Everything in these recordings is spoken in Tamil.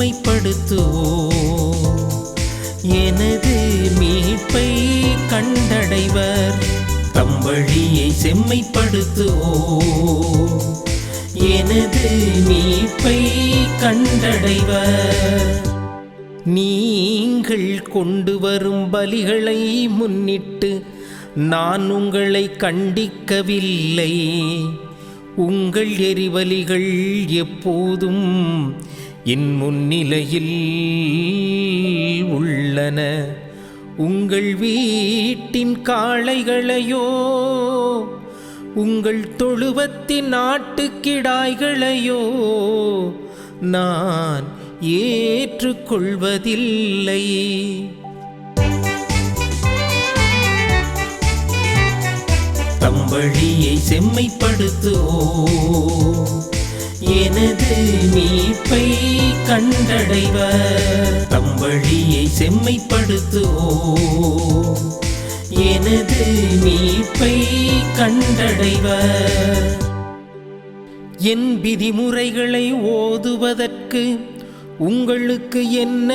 செம்மைப்படுத்துவோ எனது மீட்பை கண்டடைவர். தம் வழியை செம்மைப்படுத்துவோ எனது மீட்பை கண்டடைவர். நீங்கள் கொண்டு வரும் பலிகளை முன்னிட்டு நான் உங்களை கண்டிக்கவில்லை. உங்கள் எரிவலிகள் எப்போதும் என் முன்னிலையில் உள்ளன. உங்கள் வீட்டின் காளைகளையோ உங்கள் தொழுவத்தின் நாட்டுக்கிடாய்களையோ நான் ஏற்றுக்கொள்வதில்லை. தம்பழியை செம்மைப்படுத்துவோ எனது மீட்பை கண்டடைவர். தம் வழியை செம்மைப்படுத்துவோ? எனது மீட்பை கண்டடைவர். என் விதிமுறைகளை ஓதுவதற்கு உங்களுக்கு என்ன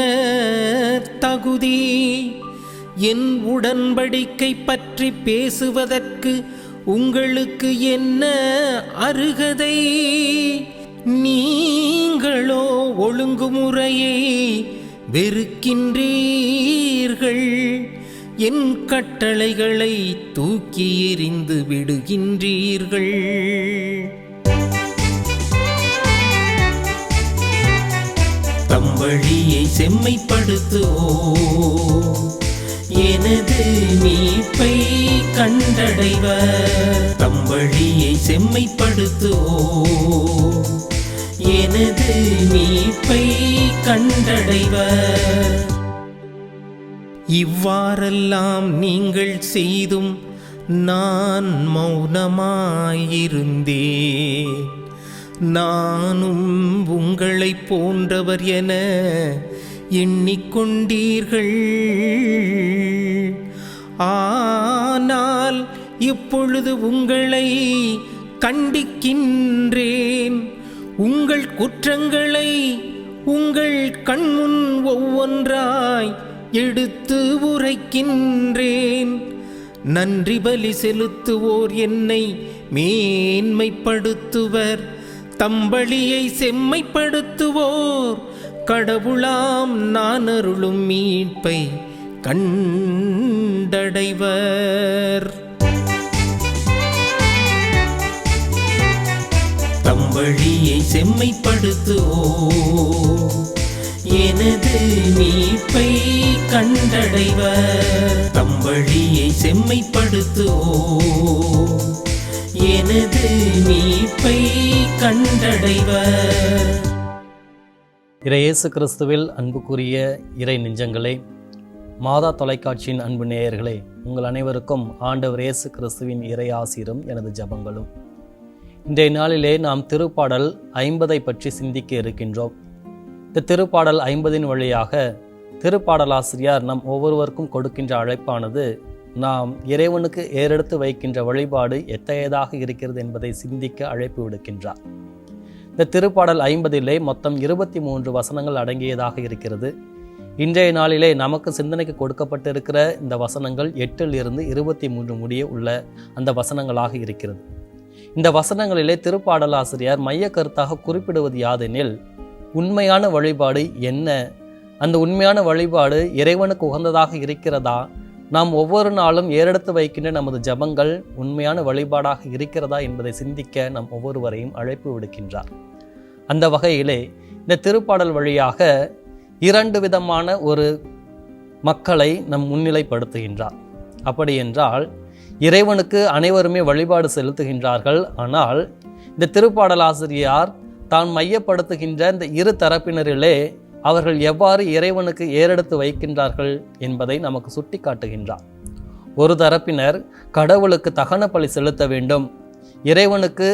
தகுதி? என் உடன்படிக்கை பற்றி பேசுவதற்கு உங்களுக்கு என்ன அருகதை? நீங்களோ ஒழுங்குமுறையை வெறுக்கின்றீர்கள். என் கட்டளைகளை தூக்கி எறிந்து விடுகின்றீர்கள். தம்பழியை செம்மைப்படுத்துவோ எனது மீட்பை கண்டடைவர். தம்பழியை செம்மைப்படுத்துவோ எனது மீட்பை கண்டடைவர் இவ்வாறெல்லாம் நீங்கள் செய்தும் நான் மௌனமாயிருந்தேன். நானும் உங்களைப் போன்றவர் என எண்ணிக்கொண்டீர்கள். ஆனால் இப்பொழுது உங்களை கண்டிக்கின்றேன். உங்கள் குற்றங்களை உங்கள் கண்முன் ஒவ்வொன்றாய் எடுத்து உரைக்கின்றேன். நன்றி பலி செலுத்துவோர் என்னை மேன்மைப்படுத்துவர். தம்பளியை செம்மைப்படுத்துவோர். கடவுளாம் நான் அருளும் மீட்பை கண்டடைவர். வழியை செம்மைப்படுத்துவோ? எனது மீட்பை கண்டடைவர் தம் வழியை செம்மைப்படுத்துவோ? எனது மீட்பை கண்டடைவர் இறையேசு கிறிஸ்துவில் அன்புக்குரிய இறை நெஞ்சங்களே மாதா தொலைக்காட்சியின் அன்பு நேயர்களே உங்கள் அனைவருக்கும் ஆண்டவர் இயேசு கிறிஸ்துவின் இறை ஆசிரும் எனது ஜபங்களும். இன்றைய நாளிலே நாம் திருப்பாடல் ஐம்பதை பற்றி சிந்திக்க இருக்கின்றோம். இந்த திருப்பாடல் ஐம்பதின் வழியாக திருப்பாடலாசிரியர் நம் ஒவ்வொருவருக்கும் கொடுக்கின்ற அழைப்பானது நாம் இறைவனுக்கு ஏறெடுத்து வைக்கின்ற வழிபாடு எத்தகையதாக இருக்கிறது என்பதை சிந்திக்க அழைப்பு விடுக்கின்றார். இந்த திருப்பாடல் ஐம்பதிலே மொத்தம் இருபத்தி மூன்று வசனங்கள் அடங்கியதாக இருக்கிறது. இன்றைய நாளிலே நமக்கு சிந்தனைக்கு கொடுக்கப்பட்டிருக்கிற இந்த வசனங்கள் எட்டில் இருந்து இருபத்தி மூன்று முடிய உள்ள அந்த வசனங்களாக இருக்கிறது. இந்த வசனங்களிலே திருப்பாடலாசிரியர் மைய கருத்தாக குறிப்பிடுவது யாதெனில் உண்மையான வழிபாடு என்ன? அந்த உண்மையான வழிபாடு இறைவனுக்கு உகந்ததாக இருக்கிறதா? நாம் ஒவ்வொரு நாளும் ஏறெடுத்து வைக்கின்ற நமது ஜபங்கள் உண்மையான வழிபாடாக இருக்கிறதா என்பதை சிந்திக்க நம் ஒவ்வொருவரையும் அழைப்பு விடுக்கின்றார். அந்த வகையிலே இந்த திருப்பாடல் வழியாக இரண்டு விதமான ஒரு மக்களை நம் முன்னிலைப்படுத்துகின்றார். அப்படி என்றால் இறைவனுக்கு அனைவருமே வழிபாடு செலுத்துகின்றார்கள். ஆனால் இந்த திருப்பாடலாசிரியார் தான் மையப்படுத்துகின்ற இந்த இரு தரப்பினரிலே அவர்கள் எவ்வாறு இறைவனுக்கு ஏறெடுத்து வைக்கின்றார்கள் என்பதை நமக்கு சுட்டி காட்டுகின்றார் ஒரு தரப்பினர் கடவுளுக்கு தகன பலி செலுத்த வேண்டும். இறைவனுக்கு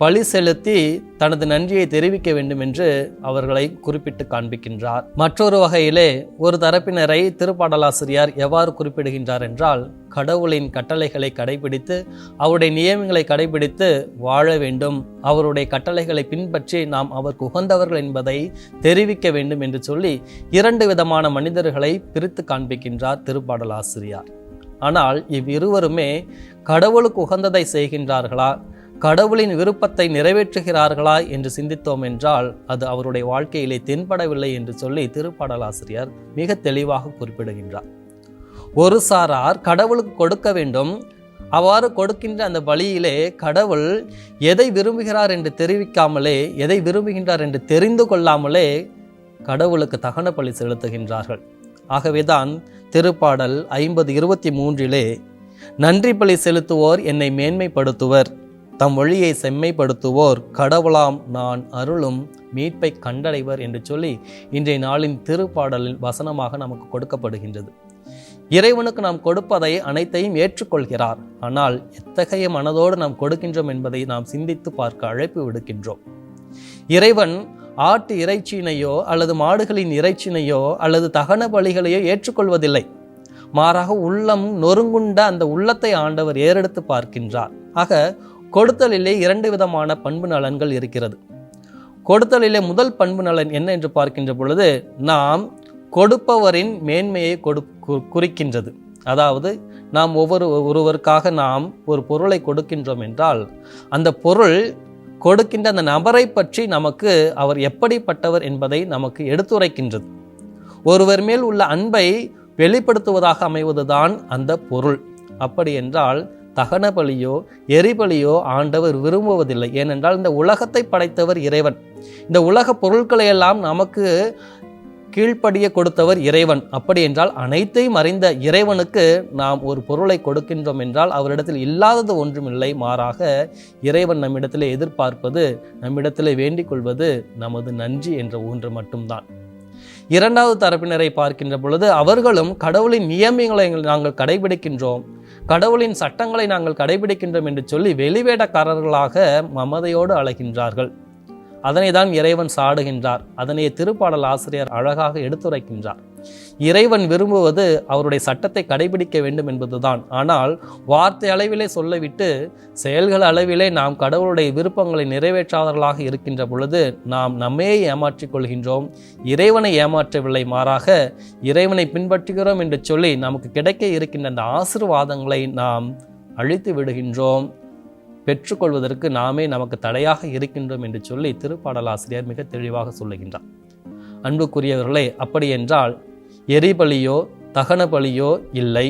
பழி செலுத்தி தனது நன்றியை தெரிவிக்க வேண்டும் என்று அவர்களை குறிப்பிட்டு காண்பிக்கின்றார். மற்றொரு வகையிலே ஒரு தரப்பினரை திருப்பாடலாசிரியார் எவ்வாறு குறிப்பிடுகின்றார் என்றால் கடவுளின் கட்டளைகளை கடைபிடித்து அவருடைய நியமங்களை கடைபிடித்து வாழ வேண்டும். அவருடைய கட்டளைகளை பின்பற்றி நாம் அவருக்கு உகந்தவர்கள் என்பதை தெரிவிக்க வேண்டும் என்று சொல்லி இரண்டு விதமான மனிதர்களை பிரித்து காண்பிக்கின்றார் திருப்பாடலாசிரியார். ஆனால் இவ்விருவருமே கடவுளுக்கு உகந்ததை செய்கின்றார்களா? கடவுளின் விருப்பத்தை நிறைவேற்றுகிறார்களா என்று சிந்தித்தோம் என்றால் அது அவருடைய வாழ்க்கையிலே தென்படவில்லை என்று சொல்லி திருப்பாடலாசிரியர் மிக தெளிவாக குறிப்பிடுகின்றார். ஒரு சாரார் கடவுளுக்கு கொடுக்க வேண்டும். அவ்வாறு கொடுக்கின்ற அந்த வழியிலே கடவுள் எதை விரும்புகிறார் என்று தெரிவிக்காமலே எதை விரும்புகின்றார் என்று தெரிந்து கொள்ளாமலே கடவுளுக்கு தகன பலி செலுத்துகின்றார்கள். ஆகவேதான் திருப்பாடல் ஐம்பது இருபத்தி மூன்றிலே நன்றி பலி செலுத்துவோர் என்னை மேன்மைப்படுத்துவர். தம் வழியை செம்மைப்படுத்துவோர் கடவுளாம் நான் அருளும் மீட்பை கண்டடைவர் என்று சொல்லி இன்றைய நாளின் திருப்பாடலின் வசனமாக நமக்கு கொடுக்கப்படுகின்றது. இறைவனுக்கு நாம் கொடுப்பதை அனைத்தையும் ஏற்றுக்கொள்கிறார். ஆனால் எத்தகைய மனதோடு நாம் கொடுக்கின்றோம் என்பதை நாம் சிந்தித்து பார்க்க அழைப்பு விடுக்கின்றோம். இறைவன் ஆட்டு இறைச்சியினையோ அல்லது மாடுகளின் இறைச்சினையோ அல்லது தகன பலிகளையோ ஏற்றுக்கொள்வதில்லை. மாறாக உள்ளம் நொறுங்குண்ட அந்த உள்ளத்தை ஆண்டவர் ஏறெடுத்து பார்க்கின்றார். ஆக கொடுத்தலிலே இரண்டு விதமான பண்பு நலன்கள் இருக்கிறது. கொடுத்தலிலே முதல் பண்பு நலன் என்ன என்று பார்க்கின்ற பொழுது நாம் கொடுப்பவரின் மேன்மையை கொடு கு- குறிக்கின்றது. அதாவது நாம் ஒவ்வொரு ஒருவருக்காக நாம் ஒரு பொருளை கொடுக்கின்றோம் என்றால் அந்த பொருள் கொடுக்கின்ற அந்த நபரை பற்றி நமக்கு அவர் எப்படிப்பட்டவர் என்பதை நமக்கு எடுத்துரைக்கின்றது. ஒருவர் மேல் உள்ள அன்பை வெளிப்படுத்துவதாக அமைவதுதான் அந்த பொருள். அப்படி என்றால் தகன பலியோ எரிபலியோ ஆண்டவர் விரும்புவதில்லை. ஏனென்றால் இந்த உலகத்தை படைத்தவர் இறைவன். இந்த உலக பொருட்களை எல்லாம் நமக்கு கீழ்ப்படிய கொடுத்தவர் இறைவன். அப்படி என்றால் அனைத்தையும் அறிந்த இறைவனுக்கு நாம் ஒரு பொருளை கொடுக்கின்றோம் என்றால் அவரிடத்தில் இல்லாதது ஒன்றுமில்லை. மாறாக இறைவன் நம்மிடத்திலே எதிர்பார்ப்பது நம்மிடத்திலே வேண்டிக் கொள்வது நமது நன்றி என்ற ஒன்று மட்டும்தான். இரண்டாவது தரப்பினரை பார்க்கின்ற பொழுது அவர்களும் கடவுளின் நியமங்களை நாங்கள் கடைபிடிக்கின்றோம். கடவுளின் சட்டங்களை நாங்கள் கடைபிடிக்கின்றோம் என்று சொல்லி வெளிவேடக்காரர்களாக மமதையோடு அழைகின்றார்கள் அதனை தான் இறைவன் சாடுகின்றார். அதனை திருப்பாடல் ஆசிரியர் அழகாக எடுத்துரைக்கின்றார். இறைவன் விரும்புவது அவருடைய சட்டத்தை கடைபிடிக்க வேண்டும் என்பதுதான். ஆனால் வார்த்தை அளவிலே சொல்லவிட்டு செயல்கள் அளவிலே நாம் கடவுளுடைய விருப்பங்களை நிறைவேற்றாதவர்களாக இருக்கின்ற பொழுது நாம் நம்மையே ஏமாற்றிக் கொள்கின்றோம். இறைவனை ஏமாற்றவில்லை மாறாக இறைவனை பின்பற்றுகிறோம் என்று சொல்லி நமக்கு கிடைக்க இருக்கின்ற அந்த ஆசிர்வாதங்களை நாம் அழித்து விடுகின்றோம். பெற்றுக்கொள்வதற்கு நாமே நமக்கு தடையாக இருக்கின்றோம் என்று சொல்லி திருப்பாடலாசிரியர் மிக தெளிவாக சொல்லுகின்றார். அன்புக்குரியவர்களே அப்படி என்றால் எரிபலியோ தகன பலியோ இல்லை.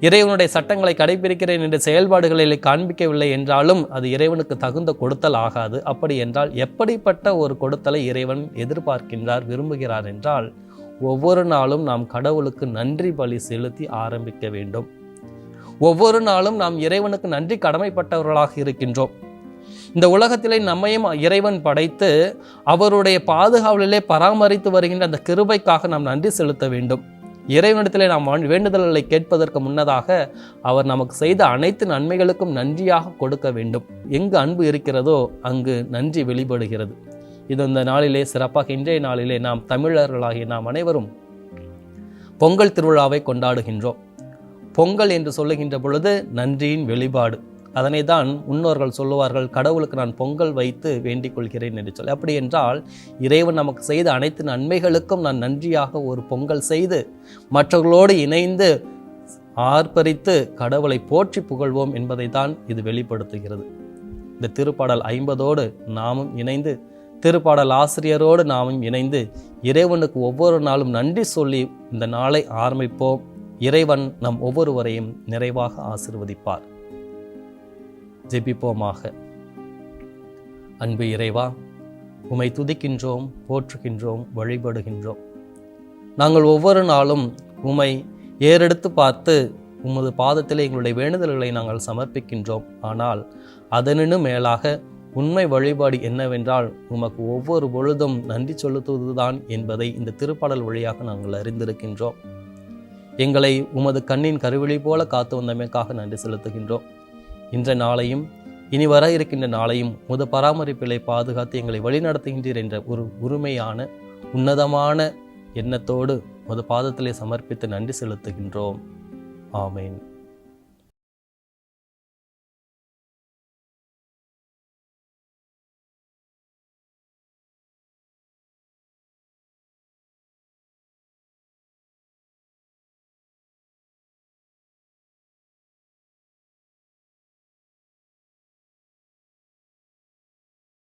இறைவனுடைய சட்டங்களை கடைபிடிக்கிறேன் என்று செயல்பாடுகளில் காண்பிக்கவில்லை என்றாலும் அது இறைவனுக்கு தகுந்த கொடுத்தல் ஆகாது. அப்படி என்றால் எப்படிப்பட்ட ஒரு கொடுத்தலை இறைவன் எதிர்பார்க்கின்றார் விரும்புகிறார் என்றால் ஒவ்வொரு நாளும் நாம் கடவுளுக்கு நன்றி பலி செலுத்தி ஆரம்பிக்க வேண்டும். ஒவ்வொரு நாளும் நாம் இறைவனுக்கு நன்றி கடமைப்பட்டவர்களாக இருக்கின்றோம். இந்த உலகத்திலே நம்மையும் இறைவன் படைத்து அவருடைய பாதுகாவலிலே பராமரித்து வருகின்ற அந்த கிருபைக்காக நாம் நன்றி செலுத்த வேண்டும். இறைவனிடத்திலே நாம் வேண்டுதல்களை கேட்பதற்கு முன்னதாக அவர் நமக்கு செய்த அனைத்து நன்மைகளுக்கும் நன்றியாக கொடுக்க வேண்டும். எங்கு அன்பு இருக்கிறதோ அங்கு நன்றி வெளிப்படுகிறது. இது இந்த நாளிலே சிறப்பாக இன்றைய நாளிலே நாம் தமிழர்களாகிய நாம் அனைவரும் பொங்கல் திருவிழாவை கொண்டாடுகின்றோம். பொங்கல் என்று சொல்லுகின்ற பொழுது நன்றியின் வெளிப்பாடு. அதனை தான் முன்னோர்கள் சொல்லுவார்கள் கடவுளுக்கு நான் பொங்கல் வைத்து வேண்டிக் கொள்கிறேன் என்று சொல்லி. அப்படி என்றால் இறைவன் நமக்கு செய்த அனைத்து நன்மைகளுக்கும் நான் நன்றியாக ஒரு பொங்கல் செய்து மற்றவர்களோடு இணைந்து ஆர்ப்பரித்து கடவுளை போற்றி புகழ்வோம் என்பதை தான் இது வெளிப்படுத்துகிறது. இந்த திருப்பாடல் ஐம்பதோடு நாமும் இணைந்து திருப்பாடல் ஆசிரியரோடு நாமும் இணைந்து இறைவனுக்கு ஒவ்வொரு நாளும் நன்றி சொல்லி இந்த நாளை ஆரம்பிப்போம். இறைவன் நம் ஒவ்வொருவரையும் நிறைவாக ஆசிர்வதிப்பார். ஜெபிப்போமாக. அன்பு இறைவா உமை துதிக்கின்றோம் போற்றுகின்றோம் வழிபடுகின்றோம். நாங்கள் ஒவ்வொரு நாளும் உமை ஏறெடுத்து பார்த்து உமது பாதத்தில் எங்களுடைய வேண்டுதல்களை நாங்கள் சமர்ப்பிக்கின்றோம். ஆனால் அதனினும் மேலாக உண்மை வழிபாடு என்னவென்றால் உமக்கு ஒவ்வொரு பொழுதும் நன்றி செலுத்துவதுதான் என்பதை இந்த திருப்பாடல் வழியாக நாங்கள் அறிந்திருக்கின்றோம். எங்களை உமது கண்ணின் கருவிழி போல காத்து வந்தமைக்காக நன்றி செலுத்துகின்றோம். இன்ற நாளையும் இனி வர இருக்கின்ற நாளையும் முத பராமரிப்பிலை பாதுகாத்து எங்களை வழிநடத்துகின்றீர் என்ற ஒரு உரிமையான உன்னதமான எண்ணத்தோடு முத பாதத்திலே சமர்ப்பித்து நன்றி செலுத்துகின்றோம். ஆமேன்.